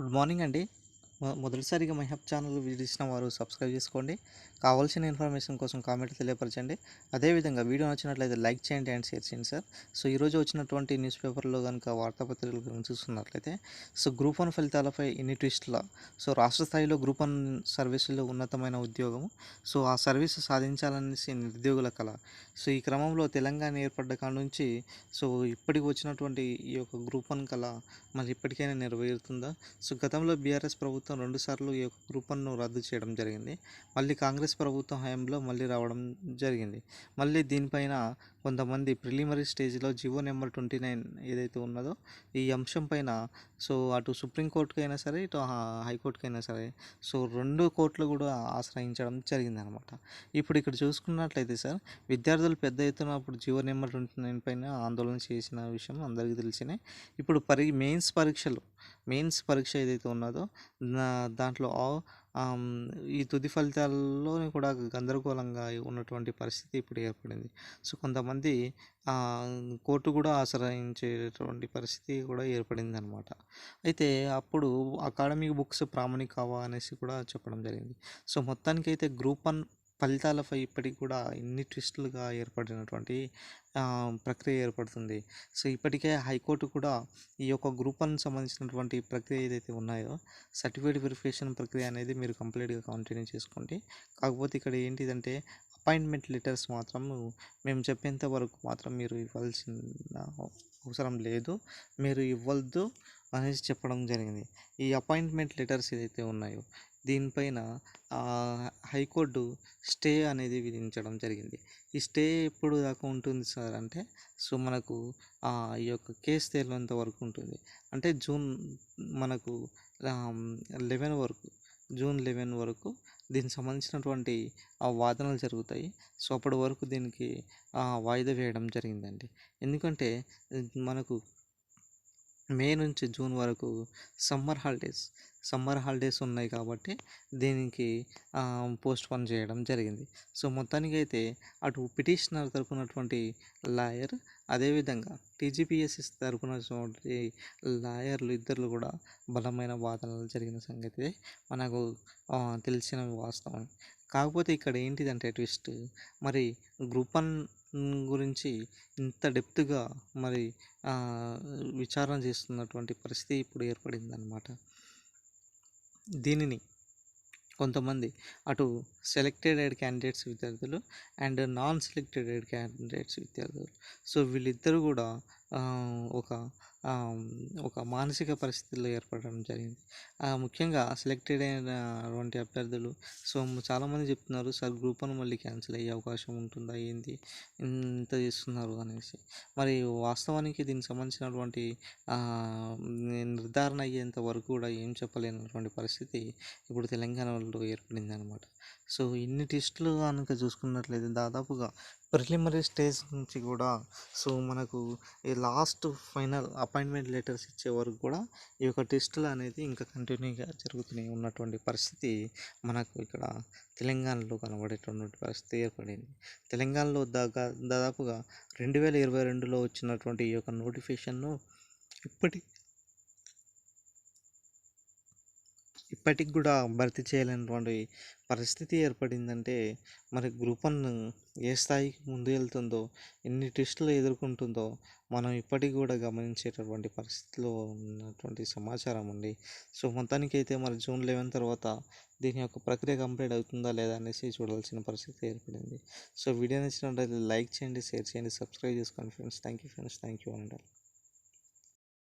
Good morning అండి. మొదటిసారిగా my channel విడిచిన వారు సబ్స్క్రైబ్ చేసుకోండి. కావాల్సిన ఇన్ఫర్మేషన్ కోసం కామెంట్ తెలియపరచండి. అదేవిధంగా వీడియో నచ్చినట్లయితే లైక్ చేయండి అండ్ షేర్ చేయండి సార్. సో ఈరోజు వచ్చినటువంటి న్యూస్ పేపర్లో కనుక వార్తాపత్రికల గురించి చూస్తున్నట్లయితే సో గ్రూప్ వన్ ఫలితాలపై ఎన్ని ట్విస్ట్ల సో రాష్ట్ర స్థాయిలో గ్రూప్ వన్ సర్వీసులో ఉన్నతమైన ఉద్యోగం సో ఆ సర్వీస్ సాధించాలనేసి నిరుద్యోగుల కళ సో ఈ క్రమంలో తెలంగాణ ఏర్పడ్డ కాడ నుంచి సో ఇప్పటికి వచ్చినటువంటి ఈ యొక్క గ్రూప్ వన్ కళ మరి ఇప్పటికైనా నెరవేరుతుందా? సో గతంలో బీఆర్ఎస్ ప్రభుత్వం రెండుసార్లు ఈ యొక్క గ్రూప్ రద్దు చేయడం జరిగింది. మళ్ళీ కాంగ్రెస్ ప్రభుత్వం హయాంలో మళ్ళీ రావడం జరిగింది. మళ్ళీ దీనిపైన కొంతమంది ప్రిలిమరీ స్టేజ్లో జివో నెంబర్ ట్వంటీ నైన్ ఏదైతే ఉన్నదో ఈ అంశం పైన సో అటు సుప్రీంకోర్టుకైనా సరే ఇటు హైకోర్టుకైనా సరే సో రెండు కోర్టులు కూడా ఆశ్రయించడం జరిగిందనమాట. ఇప్పుడు ఇక్కడ చూసుకున్నట్లయితే సార్ విద్యార్థులు పెద్ద ఎత్తున అప్పుడు జియో నెంబర్ ట్వంటీ నైన్ పైన ఆందోళన చేసిన విషయం అందరికీ తెలిసినే ఇప్పుడు పరి మెయిన్స్ పరీక్షలు మెయిన్స్ పరీక్ష ఏదైతే ఉన్నదో దాంట్లో ఆ- ఈ తుది ఫలితాల్లో కూడా గందరగోళంగా ఉన్నటువంటి పరిస్థితి ఇప్పుడు ఏర్పడింది. సో కొంతమంది కోర్టు కూడా ఆశ్రయించేటువంటి పరిస్థితి కూడా ఏర్పడింది అనమాట అయితే అప్పుడు అకాడమిక్ బుక్స్ ప్రామాణికవా అనేసి కూడా చెప్పడం జరిగింది. సో మొత్తానికైతే గ్రూప్ వన్ ఫలితాలపై ఇప్పటికి కూడా ఇన్ని ట్విస్టులుగా ఏర్పడినటువంటి ప్రక్రియ ఏర్పడుతుంది. సో ఇప్పటికే హైకోర్టు కూడా ఈ యొక్క గ్రూప్ వన్ సంబంధించినటువంటి ప్రక్రియ ఏదైతే ఉన్నాయో సర్టిఫికేట్ వెరిఫికేషన్ ప్రక్రియ అనేది మీరు కంప్లీట్గా కంటిన్యూ చేసుకోండి. కాకపోతే ఇక్కడ ఏంటిదంటే అపాయింట్మెంట్ లెటర్స్ మాత్రం మేము చెప్పేంత వరకు మాత్రం మీరు ఇవ్వాల్సిన అవసరం లేదు. మీరు ఇవ్వద్దు అనేసి చెప్పడం జరిగింది. ఈ అపాయింట్మెంట్ లెటర్స్ ఏదైతే ఉన్నాయో దీనిపైన హైకోర్టు స్టే అనేది విధించడం జరిగింది. ఈ స్టే ఎప్పుడు దాకా ఉంటుంది సార్? అంటే సో మనకు ఆ, ఈ యొక్క కేసు తేలేంత వరకు ఉంటుంది. అంటే జూన్ మనకు లెవెన్ వరకు జూన్ లెవెన్ వరకు దీనికి సంబంధించినటువంటి వాదనలు జరుగుతాయి. సో అప్పటి వరకు దీనికి వాయిదా వేయడం జరిగిందండి. ఎందుకంటే మనకు మే నుంచి జూన్ వరకు సమ్మర్ హాలిడేస్ సమ్మర్ హాలిడేస్ ఉన్నాయి కాబట్టి దీనికి పోస్ట్ పోన్ చేయడం జరిగింది. సో మొత్తానికి అయితే అటు పిటిషనర్ తరపునటువంటి లాయర్ అదేవిధంగా టీజీపీఎస్ఎస్ తరపునటువంటి లాయర్లు ఇద్దరు కూడా బలమైన వాదనలు జరిగిన సంగతి మనకు తెలిసిన వాస్తవం. కాకపోతే ఇక్కడ ఏంటిదంటే ట్విస్ట్ మరి గ్రూప్ వన్ గురించి ఇంత డెప్త్గా మరి విచారణ చేస్తున్నటువంటి పరిస్థితి ఇప్పుడు ఏర్పడిందనమాట దీనిని కొంతమంది అటు సెలెక్టెడ్ క్యాండిడేట్స్ విద్యార్థులు అండ్ నాన్ సెలెక్టెడ్ క్యాండిడేట్స్ విద్యార్థులు. సో వీళ్ళిద్దరూ కూడా ఒక ఒక మానసిక పరిస్థితుల్లో ఏర్పడడం జరిగింది. ముఖ్యంగా సెలెక్టెడ్ అయినటువంటి అభ్యర్థులు సో చాలామంది చెప్తున్నారు సార్ గ్రూప్ వన్ మళ్ళీ క్యాన్సిల్ అయ్యే అవకాశం ఉంటుందా? ఏంది? ఇంత చేస్తున్నారు? అనేసి. మరి వాస్తవానికి దీనికి సంబంధించినటువంటి నిర్ధారణ అయ్యేంత వరకు కూడా ఏం చెప్పలేనటువంటి పరిస్థితి ఇప్పుడు తెలంగాణలో ఏర్పడింది అనమాట సో ఇన్ని టెస్టులు కనుక చూసుకున్నట్లయితే దాదాపుగా ప్రిలిమరీ స్టేజ్ నుంచి కూడా సో మనకు ఈ లాస్ట్ ఫైనల్ అపాయింట్మెంట్ లెటర్స్ ఇచ్చే వరకు కూడా ఈ యొక్క టెస్టులు అనేది ఇంకా కంటిన్యూగా జరుగుతూనే ఉన్నటువంటి పరిస్థితి మనకు ఇక్కడ తెలంగాణలో కనబడేటటువంటి పరిస్థితి ఏర్పడింది. తెలంగాణలో దాకా దాదాపుగా రెండు వేల ఇరవై రెండులో వచ్చినటువంటి ఈ యొక్క నోటిఫికేషన్ను ఇప్పటి ఇప్పటికి కూడా భర్తీ చేయలేనటువంటి పరిస్థితి ఏర్పడిందంటే మరి గ్రూప్ వన్ ఏ స్థాయికి ముందు వెళ్తుందో ఎన్ని టెస్టులు ఎదుర్కొంటుందో మనం ఇప్పటికి కూడా గమనించేటటువంటి పరిస్థితిలో ఉన్నటువంటి సమాచారం ఉంది సో మొత్తానికి అయితే మరి జూన్ లెవెన్ తర్వాత దీని యొక్క ప్రక్రియ కంప్లీట్ అవుతుందా లేదా అనేసి చూడాల్సిన పరిస్థితి ఏర్పడింది. సో వీడియో నచ్చినట్లయితే లైక్ చేయండి షేర్ చేయండి సబ్స్క్రైబ్ చేసుకోండి friends. Thank you friends. Thank you అండి